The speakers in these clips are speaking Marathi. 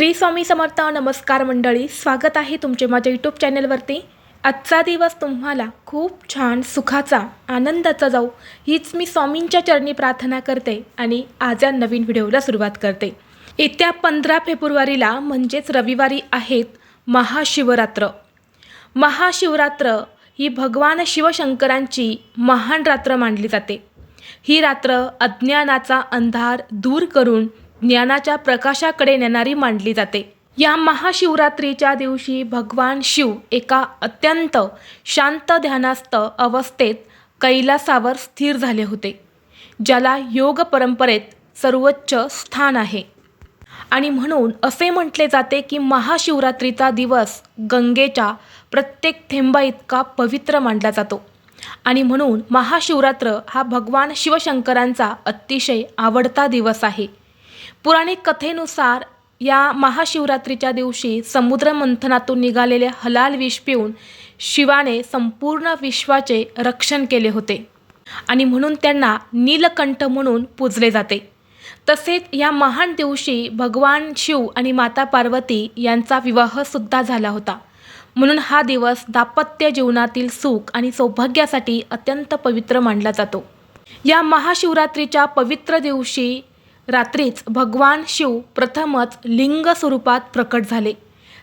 श्री स्वामी समर्थ नमस्कार मंडळी स्वागत आहे तुमचे माझ्या यूट्यूब चॅनलवरती. आजचा दिवस तुम्हाला खूप छान सुखाचा आनंदाचा जाऊ हीच मी स्वामींच्या चरणी प्रार्थना करते आणि आज या नवीन व्हिडिओला सुरुवात करते. येत्या पंधरा फेब्रुवारीला म्हणजेच रविवारी आहेत महाशिवरात्र. महाशिवरात्र ही भगवान शिवशंकरांची महान रात्र मानली जाते. ही रात्र अज्ञानाचा अंधार दूर करून ज्ञानाच्या प्रकाशाकडे नेणारी मानली जाते. या महाशिवरात्रीच्या दिवशी भगवान शिव एका अत्यंत शांत ध्यानास्थ अवस्थेत कैलासावर स्थिर झाले होते ज्याला योग परंपरेत सर्वोच्च स्थान आहे. आणि म्हणून असे म्हटले जाते की महाशिवरात्रीचा दिवस गंगेच्या प्रत्येक थेंबा इतका पवित्र मानला जातो. आणि म्हणून महाशिवरात्र हा भगवान शिवशंकरांचा अतिशय आवडता दिवस आहे. पुराणिक कथेनुसार या महाशिवरात्रीच्या दिवशी समुद्र मंथनातून निघालेले हलाल विष पिऊन शिवाने संपूर्ण विश्वाचे रक्षण केले होते. आणि म्हणून त्यांना नीलकंठ म्हणून पूजले जाते. तसेच या महान दिवशी भगवान शिव आणि माता पार्वती यांचा विवाहसुद्धा झाला होता. म्हणून हा दिवस दाम्पत्य जीवनातील सुख आणि सौभाग्यासाठी अत्यंत पवित्र मानला जातो. या महाशिवरात्रीच्या पवित्र दिवशी रात्रीच भगवान शिव प्रथमच लिंग स्वरूपात प्रकट झाले.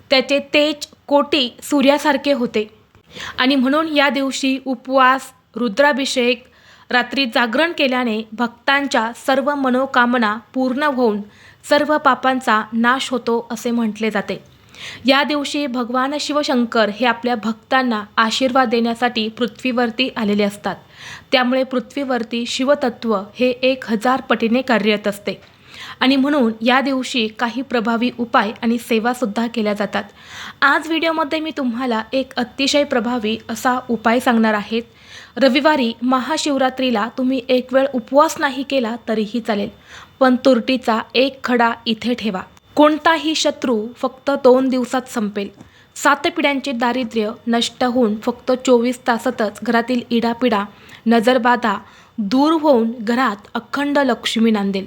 त्याचे तेज कोटी सूर्यासारखे होते. आणि म्हणून या दिवशी उपवास रुद्राभिषेक रात्री जागरण केल्याने भक्तांच्या सर्व मनोकामना पूर्ण होऊन सर्व पापांचा नाश होतो असे म्हटले जाते. या दिवशी भगवान शिवशंकर हे आपल्या भक्तांना आशीर्वाद देण्यासाठी पृथ्वीवरती आलेले असतात. त्यामुळे पृथ्वीवरती शिवतत्व हे एक हजार पटीने कार्यरत असते. आणि म्हणून या दिवशी काही प्रभावी उपाय आणि सेवासुद्धा केल्या जातात. आज व्हिडिओमध्ये मी तुम्हाला एक अतिशय प्रभावी असा उपाय सांगणार आहेत रविवारी महाशिवरात्रीला तुम्ही एक वेळ उपवास नाही केला तरीही चालेल. पण तुरटीचा एक खडा इथे ठेवा. कोणताही शत्रू फक्त दोन दिवसात संपेल. सात पिढ्यांचे दारिद्र्य नष्ट होऊन फक्त चोवीस तासातच घरातील इडापिडा नजरबाधा दूर होऊन घरात अखंड लक्ष्मी नांदेल.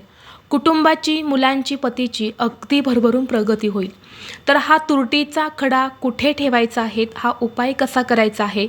कुटुंबाची मुलांची पतीची अगदी भरभरून प्रगती होईल. तर हा तुरटीचा खडा कुठे ठेवायचा आहे? हा उपाय कसा करायचा आहे?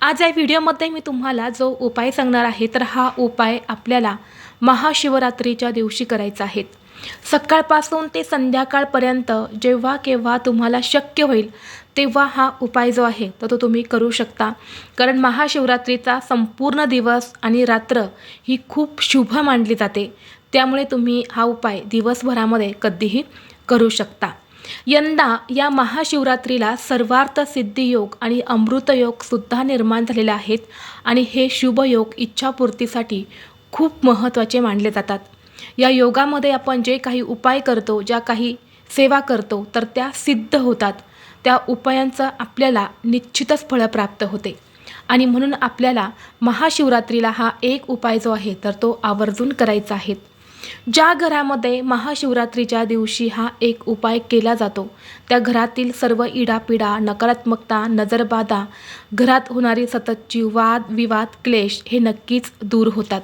आज या व्हिडिओमध्ये मी तुम्हाला जो उपाय सांगणार आहे तर हा उपाय आपल्याला महाशिवरात्रीच्या दिवशी करायचा आहे. सकाळपासून ते संध्याकाळपर्यंत जेव्हा केव्हा तुम्हाला शक्य होईल तेव्हा हा उपाय जो आहे तर तो तुम्ही करू शकता. कारण महाशिवरात्रीचा संपूर्ण दिवस आणि रात्र ही खूप शुभ मानली जाते. त्यामुळे तुम्ही हा उपाय दिवसभरामध्ये कधीही करू शकता. यंदा या महाशिवरात्रीला सर्वार्थ सिद्धियोग आणि अमृतयोगसुद्धा निर्माण झालेले आहेत आणि हे शुभयोग इच्छापूर्तीसाठी खूप महत्त्वाचे मानले जातात. या योगामध्ये आपण जे काही उपाय करतो ज्या काही सेवा करतो तर त्या सिद्ध होतात. त्या उपायांचं आपल्याला निश्चितच फळं प्राप्त होते. आणि म्हणून आपल्याला महाशिवरात्रीला हा एक उपाय जो आहे तर तो आवर्जून करायचा आहे. ज्या घरामध्ये महाशिवरात्रीच्या दिवशी हा एक उपाय केला जातो त्या घरातील सर्व इडापिडा नकारात्मकता नजरबाधा घरात होणारी सततची वाद विवाद क्लेश हे नक्कीच दूर होतात.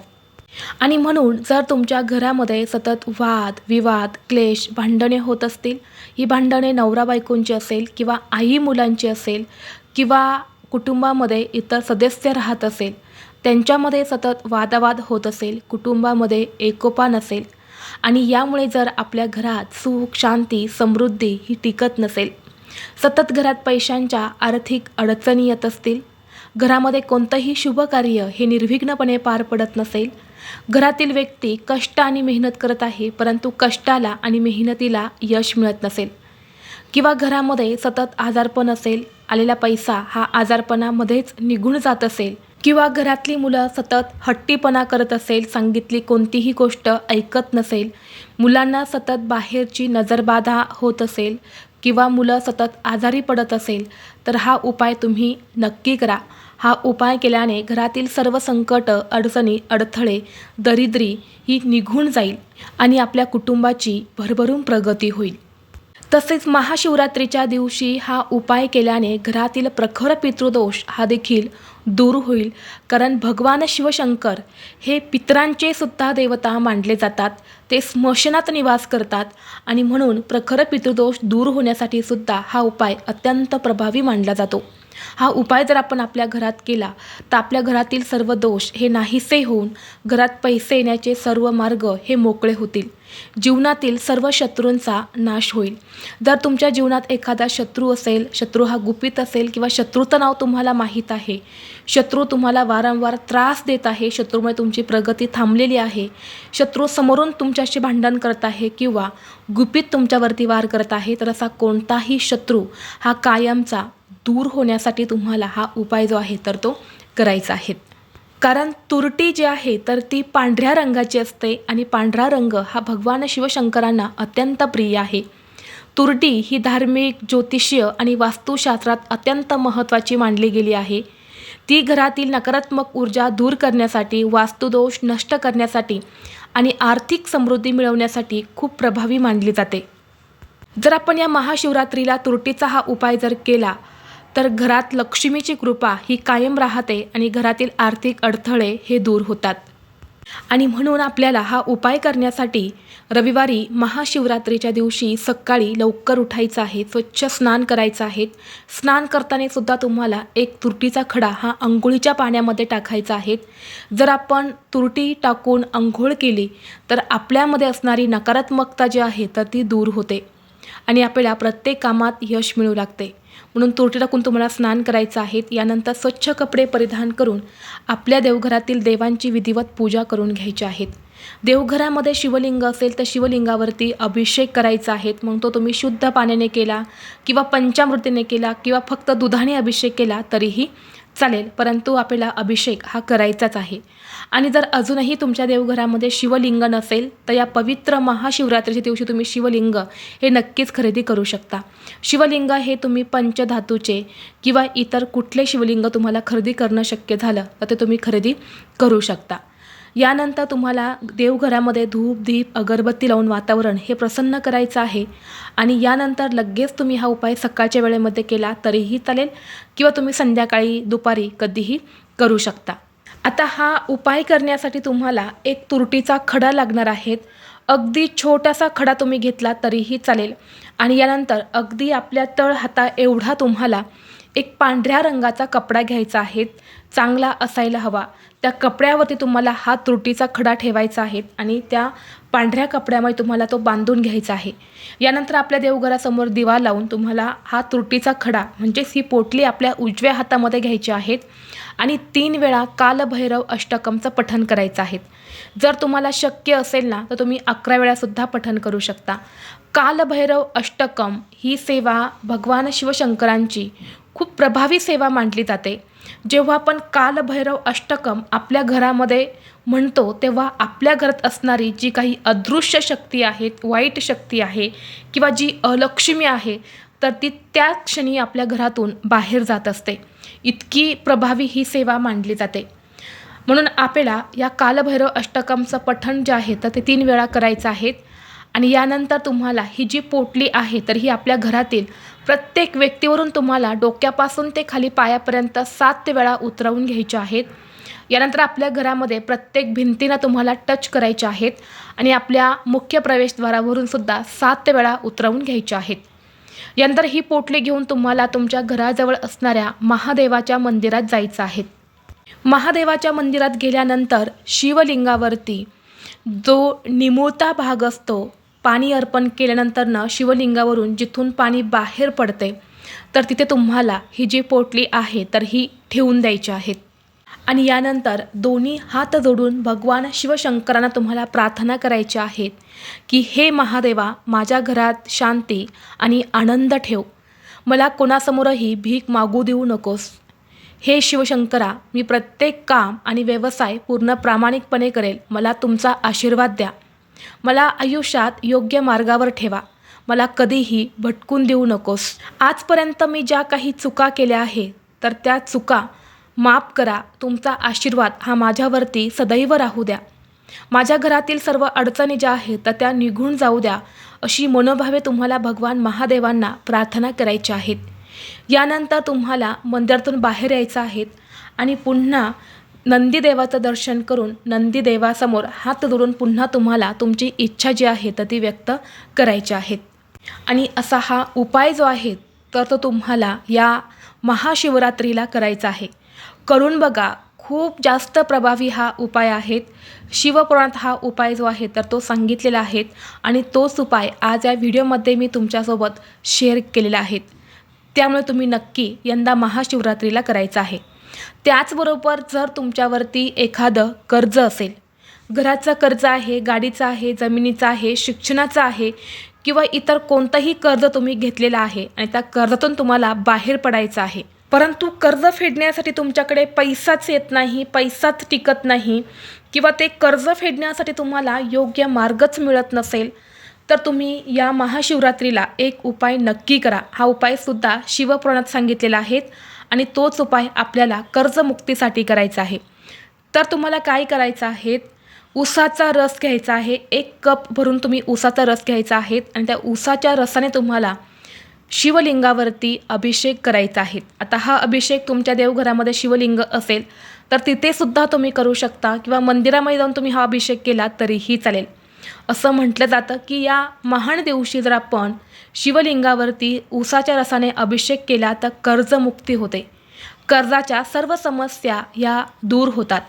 आणि म्हणून जर तुमच्या घरामध्ये सतत वाद विवाद क्लेश भांडणे होत असतील ही भांडणे नवरा बायकोंची असेल किंवा आई मुलांची असेल किंवा कुटुंबामध्ये इतर सदस्य राहत असेल त्यांच्यामध्ये सतत वादावाद होत असेल कुटुंबामध्ये एकोपा नसेल आणि यामुळे जर आपल्या घरात सुख शांती समृद्धी ही टिकत नसेल सतत घरात पैशांच्या आर्थिक अडचणी येत असतील घरामध्ये कोणतंही शुभ कार्य हे निर्विघ्नपणे पार पडत नसेल घरातील व्यक्ती कष्ट आणि मेहनत करत आहे परंतु कष्टाला आणि मेहनतीला यश मिळत नसेल किंवा घरामध्ये सतत आजारपण असेल आलेला पैसा हा आजारपणामध्येच निघून जात असेल किंवा घरातली मुलं सतत हट्टीपणा करत असेल सांगितली कोणतीही गोष्ट ऐकत नसेल मुलांना सतत बाहेरची नजरबाधा होत असेल किंवा मुलं सतत आजारी पडत असेल तर हा उपाय तुम्ही नक्की करा. हा उपाय केल्याने घरातील सर्व संकट अडचणी अडथळे दरिद्री ही निघून जाईल आणि आपल्या कुटुंबाची भरभरून प्रगती होईल. तसेच महाशिवरात्रीच्या दिवशी हा उपाय केल्याने घरातील प्रखर पितृदोष हा देखील दूर होईल. कारण भगवान शिवशंकर हे पितरांचे सुद्धा देवता मानले जातात. ते स्मशनात निवास करतात आणि म्हणून प्रखर पितृदोष दूर होण्यासाठी सुद्धा हा उपाय अत्यंत प्रभावी मानला जातो. हा उपाय जर आपण आपल्या घरात केला तर आपल्या घरातील सर्व दोष हे नाहीसे होऊन घरात पैसे येण्याचे सर्व मार्ग हे मोकळे होतील. जीवनातील सर्व शत्रूंचा नाश होईल. जर तुमच्या जीवनात एखादा शत्रू असेल शत्रू हा गुपित असेल किंवा शत्रूचं नाव तुम्हाला माहीत आहे शत्रू तुम्हाला वारंवार त्रास देत आहे शत्रूमुळे तुमची प्रगती थांबलेली आहे शत्रू समोरून तुमच्याशी भांडण करत आहे किंवा गुपित तुमच्यावरती वार करत आहे तर असा कोणताही शत्रू हा कायमचा दूर होण्यासाठी तुम्हाला हा उपाय जो आहे तर तो करायचा आहे. कारण तुरटी जी आहे तर ती पांढऱ्या रंगाची असते आणि पांढरा रंग हा भगवान शिवशंकरांना अत्यंत प्रिय आहे. तुरटी ही धार्मिक ज्योतिषीय आणि वास्तुशास्त्रात अत्यंत महत्त्वाची मानली गेली आहे. ती घरातील नकारात्मक ऊर्जा दूर करण्यासाठी वास्तुदोष नष्ट करण्यासाठी आणि आर्थिक समृद्धी मिळवण्यासाठी खूप प्रभावी मानली जाते. जर आपण या महाशिवरात्रीला तुरटीचा हा उपाय जर केला तर घरात लक्ष्मीची कृपा ही कायम राहते आणि घरातील आर्थिक अडथळे हे दूर होतात. आणि म्हणून आपल्याला हा उपाय करण्यासाठी रविवारी महाशिवरात्रीच्या दिवशी सकाळी लवकर उठायचं आहे स्वच्छ स्नान करायचं आहे. स्नान करताना सुद्धा तुम्हाला एक तुरटीचा खडा हा अंघोळीच्या पाण्यामध्ये टाकायचा आहे. जर आपण तुरटी टाकून अंघोळ केली तर आपल्यामध्ये असणारी नकारात्मकता जी आहे तर ती दूर होते आणि आपल्याला प्रत्येक कामात यश मिळू लागते. म्हणून तुरटी टाकून तुम्हाला स्नान करायचं आहे. यानंतर स्वच्छ कपडे परिधान करून आपल्या देवघरातील देवांची विधिवत पूजा करून घ्यायची आहेत. देवघरामध्ये शिवलिंग असेल तर शिवलिंगावरती अभिषेक करायचा आहे. मग तो तुम्ही शुद्ध पाण्याने केला किंवा पंचामृतीने केला किंवा फक्त दुधाने अभिषेक केला तरीही चालेल परंतु आपल्याला अभिषेक हा करायचाच आहे. आणि जर अजूनही तुमच्या देवघरामध्ये शिवलिंग नसेल तर या पवित्र महाशिवरात्रीच्या दिवशी तुम्ही शिवलिंग हे नक्कीच खरेदी करू शकता. शिवलिंग हे तुम्ही पंचधातूचे किंवा इतर कुठले शिवलिंग तुम्हाला खरेदी करणं शक्य झालं तर ते तुम्ही खरेदी करू शकता. यानंतर तुम्हाला देवघरामध्ये धूप दीप अगरबत्ती लावून वातावरण हे प्रसन्न करायचं आहे. आणि यानंतर लगेच तुम्ही हा उपाय सकाळच्या वेळेमध्ये केला तरीही चालेल किंवा तुम्ही संध्याकाळी दुपारी कधीही करू शकता. आता हा उपाय करण्यासाठी तुम्हाला एक तुरटीचा खडा लागणार आहेत. अगदी छोटासा खडा तुम्ही घेतला तरीही चालेल. आणि यानंतर अगदी आपल्या तळ हाता एवढा तुम्हाला एक पांढऱ्या रंगाचा कपडा घ्यायचा आहे चांगला असायला हवा. त्या कपड्यावरती तुम्हाला हा तुरटीचा खडा ठेवायचा आहे आणि त्या पांढऱ्या कपड्यामध्ये तुम्हाला तो बांधून घ्यायचा आहे. यानंतर आपल्या देवघरासमोर दिवा लावून तुम्हाला हा तुरटीचा खडा म्हणजेच ही पोटली आपल्या उजव्या हातामध्ये घ्यायची आहेत आणि तीन वेळा कालभैरव अष्टकमचं पठण करायचं आहे. जर तुम्हाला शक्य असेल ना तर तुम्ही अकरा वेळासुद्धा पठण करू शकता. कालभैरव अष्टकम ही सेवा भगवान शिवशंकरांची खूप प्रभावी सेवा मांडली जाते. जेव्हा आपण कालभैरव अष्टकम आपल्या घरामध्ये म्हणतो तेव्हा आपल्या घरात असणारी जी काही अदृश्य शक्ती आहे वाईट शक्ती आहे किंवा जी अलक्ष्मी आहे तर ती त्या क्षणी आपल्या घरातून बाहेर जात असते. इतकी प्रभावी ही सेवा मानली जाते. म्हणून आपल्याला या कालभैरव अष्टकमचं पठण जे आहे तर ते तीन वेळा करायचं आहे. आणि यानंतर तुम्हाला ही जी पोटली आहे तर ही आपल्या घरातील प्रत्येक व्यक्तीवरून तुम्हाला डोक्यापासून ते खाली पायापर्यंत सात वेळा उतरवून घ्यायच्या आहेत. यानंतर आपल्या घरामध्ये प्रत्येक भिंतीनं तुम्हाला टच करायच्या आहेत आणि आपल्या मुख्य प्रवेशद्वारावरून सुद्धा सात वेळा उतरवून घ्यायच्या आहेत. यानंतर ही पोटली घेऊन तुम्हाला तुमच्या घराजवळ असणाऱ्या महादेवाच्या मंदिरात जायचं आहे. महादेवाच्या मंदिरात गेल्यानंतर शिवलिंगावरती जो निमुळता भाग असतो पाणी अर्पण केल्यानंतरनं शिवलिंगावरून जिथून पाणी बाहेर पडते तर तिथे तुम्हाला ही जी पोटली आहे तर ही ठेवून द्यायची आहेत. आणि यानंतर दोन्ही हात जोडून भगवान शिवशंकरांना तुम्हाला प्रार्थना करायच्या आहेत की हे महादेवा माझ्या घरात शांती आणि आनंद ठेव. मला कोणासमोरही भीक मागू देऊ नकोस. हे शिवशंकरा मी प्रत्येक काम आणि व्यवसाय पूर्ण प्रामाणिकपणे करेल. मला तुमचा आशीर्वाद द्या. मला आयुष्यात योग्य मार्गावर ठेवा. मला कधीही भटकून देऊ नकोस. आजपर्यंत मी ज्या काही चुका केल्या आहे तर त्या चुका माफ करा. तुमचा आशीर्वाद हा माझ्यावरती सदैव राहू द्या. माझ्या घरातील सर्व अडचणी ज्या आहेत तर त्या निघून जाऊ द्या अशी मनोभावे तुम्हाला भगवान महादेवांना प्रार्थना करायच्या आहेत. यानंतर तुम्हाला मंदिरातून बाहेर यायचं आहेत आणि पुन्हा नंदीदेवाचं दर्शन करून नंदीदेवासमोर हात जोडून पुन्हा तुम्हाला तुमची इच्छा जी आहे तर ती व्यक्त करायची आहेत आणि असा हा उपाय जो आहे तर तो तुम्हाला या महाशिवरात्रीला करायचा आहे. करून बघा खूप जास्त प्रभावी हा उपाय आहेत शिवपुराणात हा उपाय जो आहे तर तो सांगितलेला आहे. आणि तोच उपाय आज या व्हिडिओमध्ये मी तुमच्यासोबत शेअर केलेला आहे. त्यामुळे तुम्ही नक्की यंदा महाशिवरात्रीला करायचा आहे. त्याचबरोबर जर तुमच्यावरती एखादं कर्ज असेल घराचं कर्ज आहे गाडीचं आहे जमिनीचं आहे शिक्षणाचं आहे किंवा इतर कोणतंही कर्ज तुम्ही घेतलेलं आहे आणि त्या कर्जातून तुम्हाला बाहेर पडायचं आहे परंतु कर्ज फेडण्यासाठी तुमच्याकडे पैसाच येत नाही पैसाच टिकत नाही किंवा ते कर्ज फेडण्यासाठी तुम्हाला योग्य मार्गच मिळत नसेल तर तुम्ही या महाशिवरात्रीला एक उपाय नक्की करा. हा उपायसुद्धा शिवपुराणात सांगितलेला आहे. आणि तोच उपाय आपल्याला कर्जमुक्तीसाठी करायचा आहे. तर तुम्हाला काय करायचं आहे? ऊसाचा रस घ्यायचा आहे. एक कप भरून तुम्ही उसाचा रस घ्यायचा आहे आणि त्या उसाच्या रसाने तुम्हाला शिवलिंगावरती अभिषेक करायचा आहे. आता हा अभिषेक तुमच्या देवघरामध्ये शिवलिंग असेल तर तिथेसुद्धा तुम्ही करू शकता किंवा मंदिरामध्ये जाऊन तुम्ही हा अभिषेक केला तरीही चालेल. असं म्हटलं जातं की या महान दिवशी जर आपण शिवलिंगावरती ऊसाच्या रसाने अभिषेक केला तर कर्जमुक्ती होते. कर्जाच्या सर्व समस्या या दूर होतात.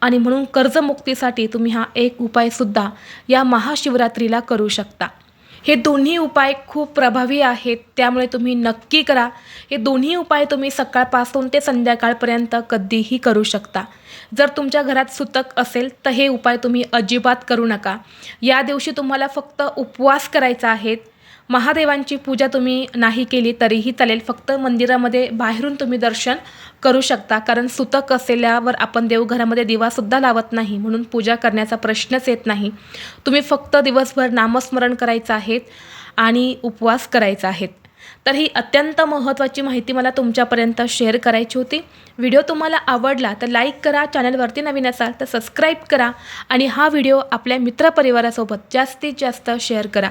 आणि म्हणून कर्जमुक्तीसाठी तुम्ही हा एक उपायसुद्धा या महाशिवरात्रीला करू शकता. हे दोन्ही उपाय खूप प्रभावी आहेत त्यामुळे तुम्ही नक्की करा. हे दोन्ही उपाय तुम्ही सकाळपासून ते संध्याकाळपर्यंत कधीही करू शकता. जर तुमच्या घरात सुतक असेल तर हे उपाय तुम्ही अजिबात करू नका. या दिवशी तुम्हाला फक्त उपवास करायचा आहे महादेवांची पूजा तुम्ही नाही केली तरीही चालेल. फक्त मंदिरामध्ये बाहेरून तुम्ही दर्शन करू शकता. कारण सुतक असलेल्यावर आपण देवघरामध्ये दिवासुद्धा लावत नाही. म्हणून पूजा करण्याचा प्रश्नच येत नाही. तुम्ही फक्त दिवसभर नामस्मरण करायचं आहेत आणि उपवास करायचा आहेत. तर ही अत्यंत महत्त्वाची माहिती मला तुमच्यापर्यंत शेअर करायची होती. व्हिडिओ तुम्हाला आवडला तर लाईक करा चॅनलवरती नवीन असाल तर सबस्क्राईब करा आणि हा व्हिडिओ आपल्या मित्रपरिवारासोबत जास्तीत जास्त शेअर करा.